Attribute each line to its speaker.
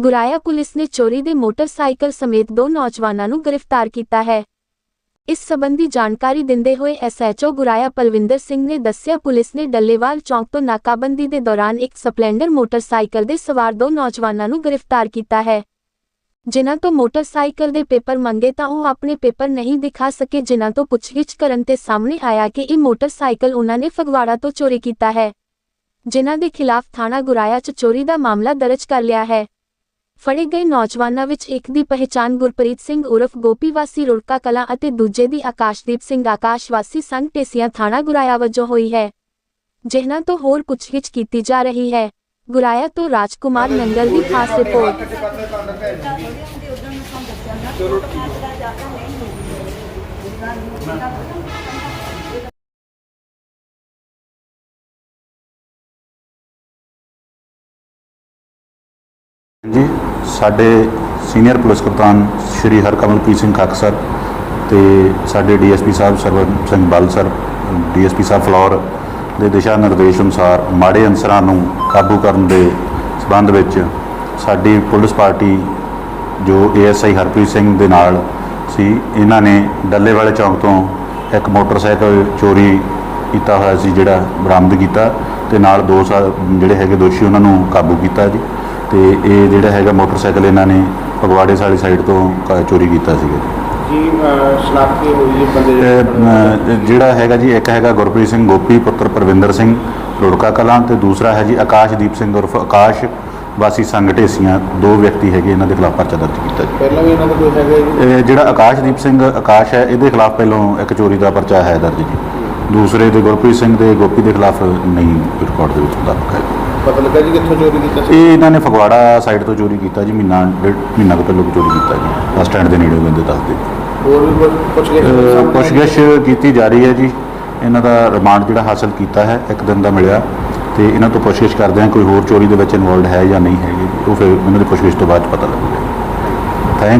Speaker 1: ਗੁਰਾਇਆ police ਨੇ ਚੋਰੀ ਦੇ ਮੋਟਰਸਾਈਕਲ ਸਮੇਤ ਦੋ ਨੌਜਵਾਨਾਂ ਨੂੰ ਗ੍ਰਿਫਤਾਰ ਕੀਤਾ ਹੈ। ਇਸ ਸੰਬੰਧੀ ਜਾਣਕਾਰੀ ਦਿੰਦੇ ਹੋਏ ਐਸਐਚਓ ਗੁਰਾਇਆ ਪਲਵਿੰਦਰ ਸਿੰਘ ਨੇ ਦੱਸਿਆ, ਪੁਲਿਸ ਨੇ ਡੱਲੇਵਾਲ ਚੌਂਕ ਤੋਂ ਨਾਕਾਬੰਦੀ ਦੇ ਦੌਰਾਨ ਇੱਕ ਸਪਲੈਂਡਰ ਮੋਟਰਸਾਈਕਲ ਦੇ ਸਵਾਰ ਦੋ ਨੌਜਵਾਨਾਂ ਨੂੰ ਗ੍ਰਿਫਤਾਰ ਕੀਤਾ ਹੈ। ਜਿਨ੍ਹਾਂ ਤੋਂ ਮੋਟਰਸਾਈਕਲ ਦੇ ਪੇਪਰ ਮੰਗੇ ਤਾਂ ਉਹ ਆਪਣੇ ਪੇਪਰ ਨਹੀਂ ਦਿਖਾ ਸਕੇ, ਜਿਨ੍ਹਾਂ ਤੋਂ ਪੁੱਛਗਿੱਛ ਕਰਨ ਤੇ ਸਾਹਮਣੇ ਆਇਆ ਕਿ ਇਹ ਮੋਟਰਸਾਈਕਲ ਉਹਨਾਂ ਨੇ ਫਗਵਾੜਾ ਤੋਂ ਚੋਰੀ ਕੀਤਾ ਹੈ, ਜਿਨ੍ਹਾਂ ਦੇ ਖਿਲਾਫ ਥਾਣਾ ਗੁਰਾਇਆ 'ਚ ਚੋਰੀ ਦਾ ਮਾਮਲਾ ਦਰਜ ਕਰ ਲਿਆ ਹੈ। ਫੜੇ ਗਏ ਨੌਜਵਾਨਾਂ ਵਿੱਚ ਇੱਕ ਦੀ ਪਹਿਚਾਣ ਗੁਰਪ੍ਰੀਤ ਸਿੰਘ ਉਰਫ ਗੋਪੀ ਵਾਸੀ ਰੁੜਕਾ ਕਲਾਂ ਅਤੇ ਦੂਜੇ ਦੀ ਆਕਾਸ਼ਦੀਪ ਸਿੰਘ ਆਕਾਸ਼ ਵਾਸੀ ਸੰਘ ਟੇਸੀਆਂ ਥਾਣਾ ਗੁਰਾਇਆ ਵਜੋਂ ਹੋਈ ਹੈ ਜਿਹਨਾਂ ਤੋਂ ਹੋਰ ਪੁੱਛਗਿੱਛ ਕੀਤੀ ਜਾ ਰਹੀ ਹੈ। ਗੁਰਾਇਆ ਤੋਂ ਰਾਜਕੁਮਾਰ ਨੰਗਲ ਦੀ ਖਾਸ ਰਿਪੋਰਟ।
Speaker 2: ਜੀ ਸਾਡੇ ਸੀਨੀਅਰ ਪੁਲਿਸ ਕਪਤਾਨ ਸ਼੍ਰੀ ਹਰਕਮਲਪ੍ਰੀਤ ਸਿੰਘ ਖੱਕ ਸਰ ਤੇ ਸਾਡੇ ਡੀਐਸਪੀ ਸਾਹਿਬ ਸਰਵਨ ਸਿੰਘ ਬਲ ਸਰ, ਡੀਐਸਪੀ ਸਾਹਿਬ ਫਲੋਰ ਦੇ ਦਿਸ਼ਾ ਨਿਰਦੇਸ਼ ਅਨੁਸਾਰ ਮਾੜੇ ਅਨਸਰਾਂ ਨੂੰ ਕਾਬੂ ਕਰਨ ਦੇ ਸਬੰਧ ਵਿੱਚ ਸਾਡੀ ਪੁਲਿਸ ਪਾਰਟੀ ਜੋ ਏਐਸਆਈ ਹਰਪ੍ਰੀਤ ਸਿੰਘ ਦੇ ਨਾਲ ਸੀ, ਇਹਨਾਂ ਨੇ ਡੱਲੇ ਵਾਲੇ ਚੌਂਕ ਤੋਂ ਇੱਕ ਮੋਟਰਸਾਈਕਲ ਚੋਰੀ ਕੀਤਾ ਹੋਇਆ ਸੀ, ਜਿਹੜਾ ਬਰਾਮਦ ਕੀਤਾ ਤੇ ਨਾਲ ਦੋ ਸਾ- ਜਿਹੜੇ ਹੈਗੇ ਦੋਸ਼ੀ ਉਹਨਾਂ ਨੂੰ ਕਾਬੂ ਕੀਤਾ ਜੀ। ਤੇ ਇਹ ਜਿਹੜਾ ਹੈਗਾ ਮੋਟਰਸਾਈਕਲ ਇਹਨਾਂ ਨੇ ਫਗਵਾੜੇ ਵਾਲੀ ਸਾਈਡ ਤੋਂ ਕ- ਚੋਰੀ ਕੀਤਾ ਸੀਗਾ
Speaker 3: ਜੀ। ਸ਼ਨਾਖਤੀ ਹੋਈ ਜੀ ਬੰਦੇ
Speaker 2: ਤੇ, ਅਮ, ਜਿਹੜਾ ਹੈਗਾ ਜੀ ਇੱਕ ਹੈਗਾ ਗੁਰਪ੍ਰੀਤ ਸਿੰਘ ਗੋਪੀ ਪੁੱਤਰ ਪ੍ਰਵਿੰਦਰ ਸਿੰਘ ਰੁੜਕਾ ਕਲਾਂ ਤੇ ਦੂਸਰਾ ਹੈ ਜੀ ਆਕਾਸ਼ਦੀਪ ਸਿੰਘ ਉਰਫ ਆਕਾਸ਼ ਵਾਸੀ ਸੰਘ ਢੇਸੀਆਂ ਦੋ ਵਿਅਕਤੀ ਹੈਗੇ ਇਹਨਾਂ ਦੇ ਖਿਲਾਫ ਪਰਚਾ ਦਰਜ ਕੀਤਾ ਜੀ।
Speaker 3: ਪਹਿਲਾਂ ਵੀ ਇਹਨਾਂ ਦਾ ਕੋਈ ਹੈਗਾ ਜੀ?
Speaker 2: ਇਹ ਜਿਹੜਾ ਆਕਾਸ਼ਦੀਪ ਸਿੰਘ ਆਕਾਸ਼ ਹੈ ਇਹਦੇ ਖਿਲਾਫ ਪਹਿਲਾਂ ਇੱਕ ਚੋਰੀ ਦਾ ਪਰਚਾ ਹੈ ਦਰਜ ਜੀ। ਦੂਸਰੇ ਦੇ ਗੁਰਪ੍ਰੀਤ ਸਿੰਘ ਦੇ ਗੋਪੀ ਦੇ ਖਿਲਾਫ ਨਹੀਂ ਰਿਕਾਰਡ ਦੇ ਵਿੱਚ ਮੁਤਾਬਕ ਹੈ
Speaker 3: ਪਤਾ ਲੱਗਾ ਜੀ ਕਿੱਥੋਂ ਚੋਰੀ ਕੀਤਾ ਸੀ?
Speaker 2: ਇਹ ਇਹਨਾਂ ਨੇ ਫਗਵਾੜਾ ਸਾਈਡ ਤੋਂ ਚੋਰੀ ਕੀਤਾ ਜੀ ਮਹੀਨਾ ਡੇਢ ਮਹੀਨਾ ਕੁ ਪਹਿਲਾਂ ਚੋਰੀ ਕੀਤਾ ਜੀ। ਬੱਸ ਸਟੈਂਡ ਦੇ ਨੇੜੇ ਬੰਦੇ ਦੱਸਦੇ
Speaker 3: ਹੋਰ ਵੀ ਕੁਝ
Speaker 2: ਅਹ ਪੁੱਛਗਿੱਛ ਕੀਤੀ ਜਾ ਰਹੀ ਹੈ ਜੀ। ਇਹਨਾਂ ਦਾ ਰਿਮਾਂਡ ਜਿਹੜਾ ਹਾਸਲ ਕੀਤਾ ਹੈ ਇੱਕ ਦਿਨ ਦਾ ਮਿਲਿਆ। ਤੇ ਇਹਨਾਂ ਤੋਂ ਪੁੱਛਗਿੱਛ ਕਰਦੇ ਹਾਂ ਕੋਈ ਹੋਰ ਚੋਰੀ ਦੇ ਵਿੱਚ ਇਨਵੋਲਡ ਹੈ ਜਾਂ ਨਹੀਂ ਹੈਗੇ। ਉਹ ਫਿਰ ਇਹਨਾਂ ਦੀ ਪੁੱਛਗਿੱਛ ਤੋਂ ਬਾਅਦ 'ਚ ਪਤਾ ਲੱਗੂਗਾ। ਥੈਂਕ